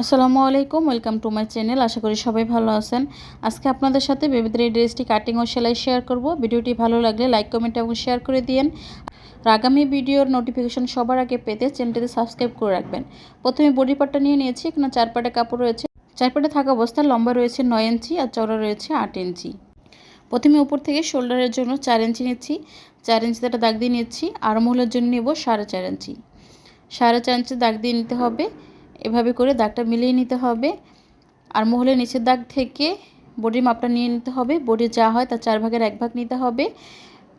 আসসালামু আলাইকুম, welcome to my channel. আশা করি সবাই ভালো আছেন। আজকে আপনাদের সাথে বেবিদের এই ড্রেসটি কাটিং ও সেলাই শেয়ার করব। ভিডিওটি ভালো লাগলে লাইক, কমেন্ট এবং শেয়ার করে দিন আর আগামী ভিডিওর নোটিফিকেশন সবার আগে পেতে চ্যানেলটিতে সাবস্ক্রাইব করে রাখবেন। প্রথমে বডি পার্টটা নিয়ে নিয়েছি। এখানে চার পাটে কাপড় রয়েছে। চার পাটে থাকা অবস্থায় লম্বা রয়েছে নয় ইঞ্চি আর চওড়া রয়েছে আট ইঞ্চি। প্রথমে উপর থেকে শোল্ডারের জন্য চার ইঞ্চি নিচ্ছি। চার ইঞ্চিতে একটা দাগ দিয়ে নিচ্ছি। আর মহলের জন্য নেব সাড়ে চার ইঞ্চি। সাড়ে চার ইঞ্চি দাগ দিয়ে নিতে হবে। এভাবে করে দাগটা মিলিয়ে নিতে হবে। আর মহলের নিচের দাগ থেকে বডির মাপটা নিয়ে নিতে হবে। বডি যা হয় তার চার ভাগের এক ভাগ নিতে হবে।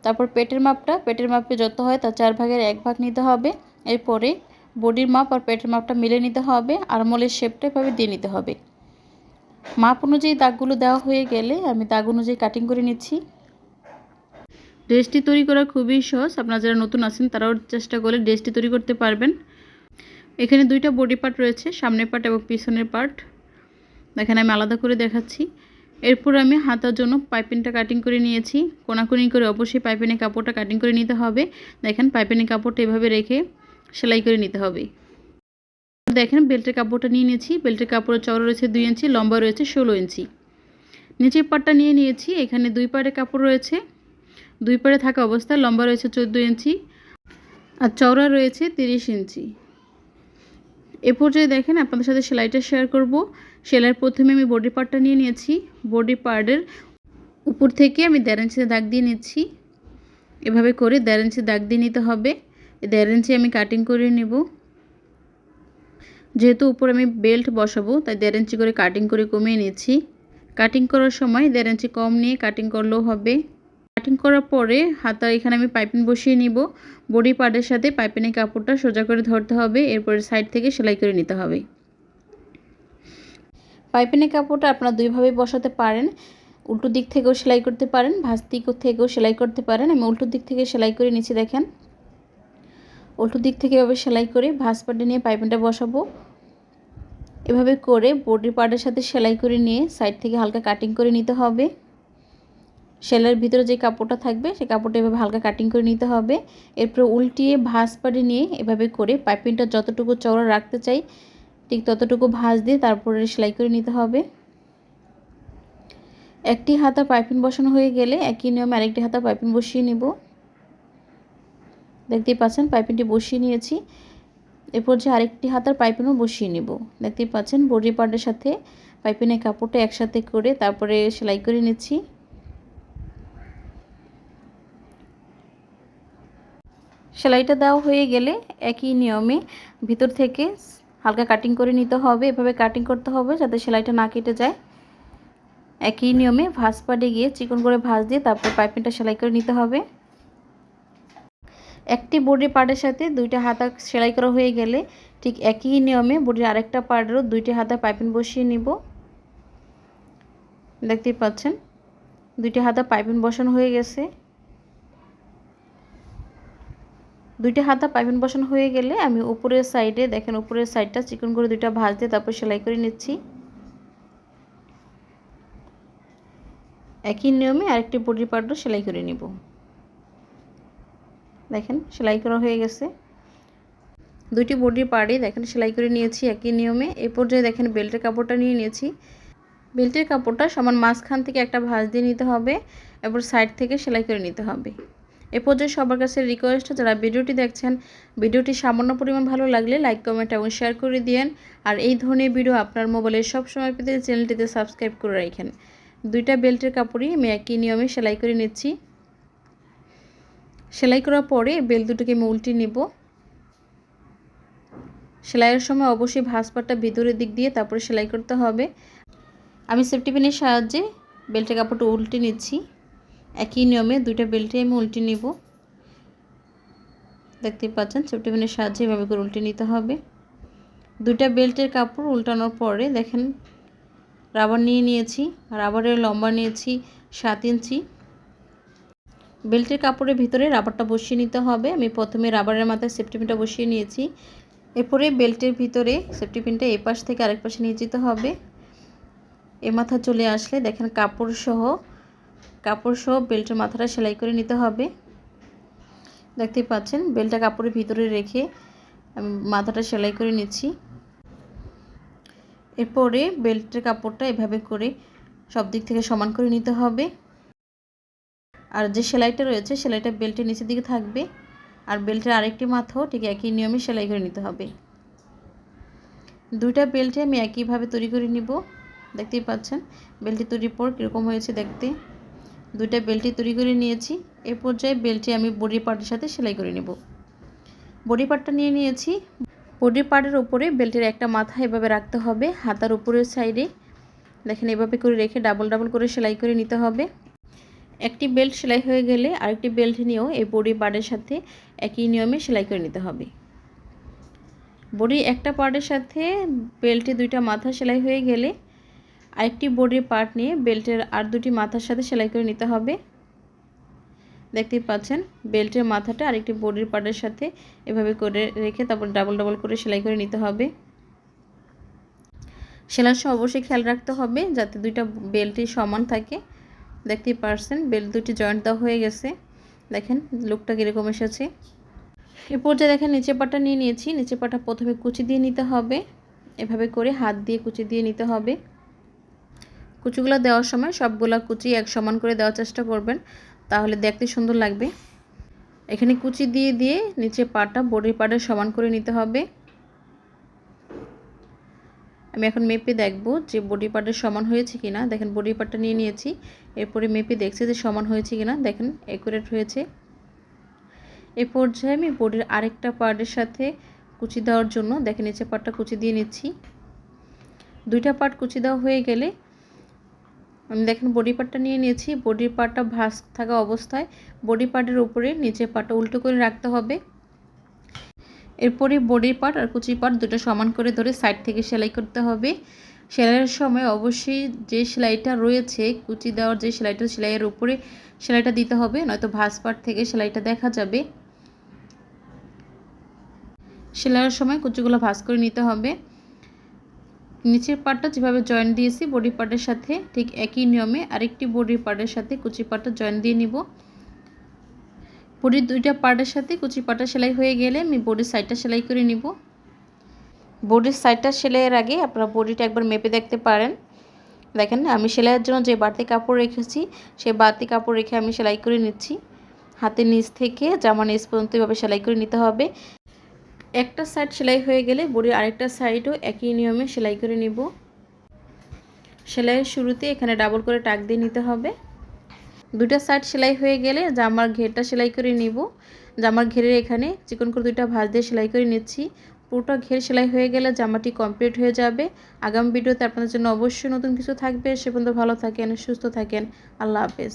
তারপর পেটের মাপটা, পেটের মাপে যত হয় তার চার ভাগের এক ভাগ নিতে হবে। এরপরে বডির মাপ আর পেটের মাপটা মিলে নিতে হবে। আর মলের শেপটা এভাবে দিয়ে নিতে হবে। মাপ অনুযায়ী দাগগুলো দেওয়া হয়ে গেলে আমি দাগ অনুযায়ী কাটিং করে নিচ্ছি। ড্রেসটি তৈরি করা খুবই সহজ। আপনারা যারা নতুন আছেন তারাও চেষ্টা করে ড্রেসটি তৈরি করতে পারবেন। এখানে দুইটা বডি পার্ট রয়েছে, সামনের পার্ট এবং পিছনের পার্ট দেখেন আমি আলাদা করে দেখাচ্ছি। এরপর আমি হাতার জন্য পাইপিংটা কাটিং করে নিয়েছি। কোনাকুনি করে অবশ্যই পাইপিনের কাপড়টা কাটিং করে নিতে হবে। দেখেন পাইপিনের কাপড়টা এভাবে রেখে সেলাই করে নিতে হবে। দেখেন বেল্টের কাপড়টা নিয়ে নিয়েছি। বেল্টের কাপড়ের চওড়া রয়েছে দুই ইঞ্চি, লম্বা রয়েছে ষোলো ইঞ্চি। নিচের পাটটা নিয়ে নিয়েছি। এখানে দুই পাড়ে কাপড় রয়েছে। দুই পাড়ে থাকা অবস্থায় লম্বা রয়েছে চোদ্দ ইঞ্চি আর চওড়া রয়েছে তিরিশ ইঞ্চি। এ পর্যায়ে দেখেন আপনাদের সাথে সেলাইটা শেয়ার করব। সেলাইয়ের প্রথমে আমি বডি পার্টটা নিয়ে নিয়েছি। বডি পার্টের উপর থেকে আমি দেড় ইঞ্চিতে দাগ দিয়ে নিচ্ছি। এভাবে করে দেড় ইঞ্চি দাগ দিয়ে নিতে হবে। দেড় ইঞ্চি আমি কাটিং করে নেব। যেহেতু উপরে আমি বেল্ট বসাবো, তাই দেড় ইঞ্চি করে কাটিং করে কমিয়ে নিচ্ছি। কাটিং করার সময় দেড় ইঞ্চি কম নিয়ে কাটিং করলেও হবে। কাটিং করার পরে হাতা এখানে আমি পাইপিং বসিয়ে নিব। বডি পার্টের সাথে পাইপিনের কাপড়টা সোজা করে ধরতে হবে, এরপরে সাইড থেকে সেলাই করে নিতে হবে। পাইপিনের কাপড়টা আপনারা দুইভাবে বসাতে পারেন। উল্টো দিক থেকেও সেলাই করতে পারেন, ভাঁজ দিক থেকেও সেলাই করতে পারেন। আমি উল্টো দিক থেকে সেলাই করে নিচ্ছি, দেখেন। উল্টো দিক থেকে এভাবে সেলাই করে ভাঁজ পাটে নিয়ে পাইপিনটা বসাবো। এভাবে করে বডি পার্টের সাথে সেলাই করে নিয়ে সাইড থেকে হালকা কাটিং করে নিতে হবে। সেলাইয়ের ভিতরে যে কাপড়টা থাকবে সেই কাপড়টা এভাবে হালকা কাটিং করে নিতে হবে। এরপর উল্টিয়ে ভাঁজ পাড়ে নিয়ে এভাবে করে পাইপিংটা যতটুকু চওড়া রাখতে চাই, ঠিক ততটুকু ভাঁজ দিয়ে তারপরে সেলাই করে নিতে হবে। একটি হাতা পাইপিং বসানো হয়ে গেলে একই নিয়মে আরেকটি হাতা পাইপিং বসিয়ে নেব। দেখতেই পাচ্ছেন, পাইপিংটি বসিয়ে নিয়েছি। এরপর যে আরেকটি হাতার পাইপিংও বসিয়ে নেব। দেখতেই পাচ্ছেন, বডি পার্টের সাথে পাইপিনের কাপড়টা একসাথে করে তারপরে সেলাই করে নিচ্ছি। সেলাইটা দেওয়া হয়ে গেলে একই নিয়মে ভিতর থেকে হালকা কাটিং করে নিতে হবে। এভাবে কাটিং করতে হবে যাতে সেলাইটা না কেটে যায়। একই নিয়মে ভাঁজ পাড়ে গিয়ে চিকন করে ভাঁজ দিয়ে তারপর পাইপিংটা সেলাই করে নিতে হবে। একটি বডি পার্টের সাথে দুইটা হাতা সেলাই করা হয়ে গেলে ঠিক একই নিয়মে বডির আরেকটা পার্টেরও দুইটি হাতা পাইপিং বসিয়ে নিব। দেখতেই পাচ্ছেন, দুইটি হাতা পাইপিং বসানো হয়ে গেছে। দুইটা হাতা পাইপিং বসানো হয়ে গেলে আমি উপরের সাইডে দেখেন উপরের সাইডটা চিকন করে দুইটা ভাঁজ দিয়ে তারপর সেলাই করে নিচ্ছি। একই নিয়মে আরেকটি বডি পার্টও সেলাই করে নিব। দেখেন, সেলাই করা হয়ে গেছে। দুইটি বডি পার্টই দেখেন, সেলাই করে নিয়েছি একই নিয়মে। এই পর্যায়ে দেখেন বেল্টের কাপড়টা নিয়ে নিয়েছি। বেল্টের কাপড়টা সমান মাঝখান থেকে একটা ভাঁজ দিয়ে নিতে হবে, এরপর সাইড থেকে সেলাই করে নিতে হবে। এ পর্যায়ে সবার কাছে রিকোয়েস্ট যারা ভিডিওটি দেখছেন, ভিডিওটি সামান্য পরিমাণ ভালো লাগলে লাইক কমেন্ট এবং শেয়ার করে দিয়েন। আর এই ধরনের ভিডিও আপনার মোবাইলে সবসময় পেতে চ্যানেলটিতে সাবস্ক্রাইব করে রাখেন। দুইটা বেল্টের কাপড়ই আমি একই নিয়মে সেলাই করে নিচ্ছি। সেলাই করার পরে বেল দুটোকে আমি উল্টে নেব। সেলাইয়ের সময় অবশ্যই ভাঁজপাটটা ভিতরের দিক দিয়ে তারপরে সেলাই করতে হবে। আমি সেফটি পিনের সাহায্যে বেল্টের কাপড়টা উল্টে নিচ্ছি। একই নিয়মে দুইটা বেল্টে আমি উল্টে নিব। দেখতেই পাচ্ছেন সেফটি পিনের সাহায্যে এভাবে করে উল্টে নিতে হবে। দুইটা বেল্টের কাপড় উল্টানোর পরে দেখেন, রাবার নিয়ে নিয়েছি, রাবারের লম্বা নিয়েছি, সাত ইঞ্চি। বেল্টের কাপড়ের ভিতরে রাবারটা বসিয়ে নিতে হবে। আমি প্রথমে রাবারের মাথায় সেফটি পিনটা বসিয়ে নিয়েছি। এরপরে বেল্টের ভিতরে সেফটি পিনটা এ পাশ থেকে আরেক পাশে নিয়ে যেতে হবে। এ মাথা চলে আসলে দেখেন কাপড় সহ কাপড় সহ বেল্টের মাথাটা সেলাই করে নিতে হবে। দেখতেই পাচ্ছেন বেলটা কাপড়ের ভিতরে রেখে আমি মাথাটা সেলাই করে নিচ্ছি। এরপরে বেল্টের কাপড়টা এভাবে করে সব দিক থেকে সমান করে নিতে হবে। আর যে সেলাইটা রয়েছে, সেলাইটা বেল্টের নিচের দিকে থাকবে। আর বেল্টের আরেকটি মাথাও ঠিক একই নিয়মে সেলাই করে নিতে হবে। দুইটা বেল্টে আমি একইভাবে তৈরি করে নিব। দেখতেই পাচ্ছেন, বেল্টটি তৈরির পর কীরকম হয়েছে দেখতে। দুইটা বেল্টই তৈরি করে নিয়েছি। এ পর্যায়ে বেল্টটি আমি বডি পার্টের সাথে সেলাই করে নেব। বডি পার্টটা নিয়ে নিয়েছি। বডি পার্টের উপরে বেল্টের একটা মাথা এভাবে রাখতে হবে। হাতার উপরের সাইডে দেখেন এভাবে করে রেখে ডাবল ডাবল করে সেলাই করে নিতে হবে। একটি বেল্ট সেলাই হয়ে গেলে আরেকটি বেল্ট নিয়েও এই বডি পার্টের সাথে একই নিয়মে সেলাই করে নিতে হবে। বডি একটা পার্টের সাথে বেল্টে দুইটা মাথা সেলাই হয়ে গেলে আরেকটি বডির পার্ট নিয়ে বেল্টের আর দুটি মাথার সাথে সেলাই করে নিতে হবে। দেখতেই পাচ্ছেন, বেল্টের মাথাটা আরেকটি বডির পার্টের সাথে এভাবে করে রেখে তারপর ডাবল ডাবল করে সেলাই করে নিতে হবে। সেলার সময় অবশ্যই খেয়াল রাখতে হবে যাতে দুইটা বেল্টই সমান থাকে। দেখতেই পারছেন বেল্ট দুটি জয়েন্ট দেওয়া হয়ে গেছে। দেখেন, লুকটা কীরকম এসেছে। এ পর্যায়ে দেখেন নিচে পাটা নিয়ে নিয়েছি। নিচে পাটা প্রথমে কুচি দিয়ে নিতে হবে। এভাবে করে হাত দিয়ে কুচি দিয়ে নিতে হবে। কুচিগুলো দেওয়ার সময় সবগুলা কুচি এক সমান করে দেওয়ার চেষ্টা করবেন, তাহলে দেখতে সুন্দর লাগবে। এখানে কুচি দিয়ে দিয়ে নিচে পাটা বডির পাটা সমান করে নিতে হবে। আমি এখন মেপে দেখব যে বডি পার্টের সমান হয়েছে কিনা। দেখেন বডি পার্টটা নিয়ে নিয়েছি, এরপরে মেপে দেখছি যে সমান হয়েছে কিনা। দেখেন অ্যাকুরেট হয়েছে। এ পর্যায়ে আমি বডির আরেকটা পার্টের সাথে কুচি দেওয়ার জন্য, দেখেন নিচে পার্টটা কুচি দিয়ে নিচ্ছি। দুইটা পার্ট কুচি দেওয়া হয়ে গেলে দেখেন বডি পার্টটা নিয়ে নিয়েছি। বডির পার্টটা ভাস থাকা অবস্থায় বডি পার্টের উপরে নিচে পার্টটা উল্টো করে রাখতে হবে। এরপরে বডির পার্ট আর কুচি পার্ট দুটো সমান করে ধরে সাইড থেকে সেলাই করতে হবে। সেলাইয়ের সময় অবশ্যই যে সেলাইটা রয়েছে, কুচি দেওয়ার যে সেলাইটা, সেলাইয়ের উপরে সেলাইটা দিতে হবে, নয়তো ভাস পার্ট থেকে সেলাইটা দেখা যাবে। সেলাইয়ের সময় কুচিগুলো ভাস করে নিতে হবে। নিচের পার্টটা যেভাবে জয়েন দিয়েছি বডি পার্টের সাথে ঠিক একই নিয়মে আরেকটি বডি পার্টের সাথে কুচি পার্টটা জয়েন দিয়ে নিব। বডির দুইটা পার্টের সাথে কুচি পাটা সেলাই হয়ে গেলে আমি বডির সাইডটা সেলাই করে নিব। বডির সাইডটা সেলাইয়ের আগে আপনারা বডিটা একবার মেপে দেখতে পারেন। দেখেন, আমি সেলাইয়ের জন্য যে বাড়তি কাপড় রেখেছি, সেই বাড়তি কাপড় রেখে আমি সেলাই করে নিচ্ছি। হাতের নিচ থেকে জামা নিচ পর্যন্ত এভাবে সেলাই করে নিতে হবে। একটা সাইড সেলাই হয়ে গেলে বডির আরেকটা সাইডও একই নিয়মে সেলাই করে নিব। সেলাইয়ের শুরুতে এখানে ডাবল করে টাক দিয়ে নিতে হবে। দুটা সাইড সেলাই হয়ে গেলে জামার ঘেরটা সেলাই করে নিব। জামার ঘেরের এখানে চিকন করে দুইটা ভাঁজ দিয়ে সেলাই করে নিচ্ছি। পুরোটা ঘের সেলাই হয়ে গেলে জামাটি কমপ্লিট হয়ে যাবে। আগামী ভিডিওতে আপনাদের জন্য অবশ্যই নতুন কিছু থাকবে। সে পর্যন্ত ভালো থাকেন, সুস্থ থাকেন। আল্লাহ হাফেজ।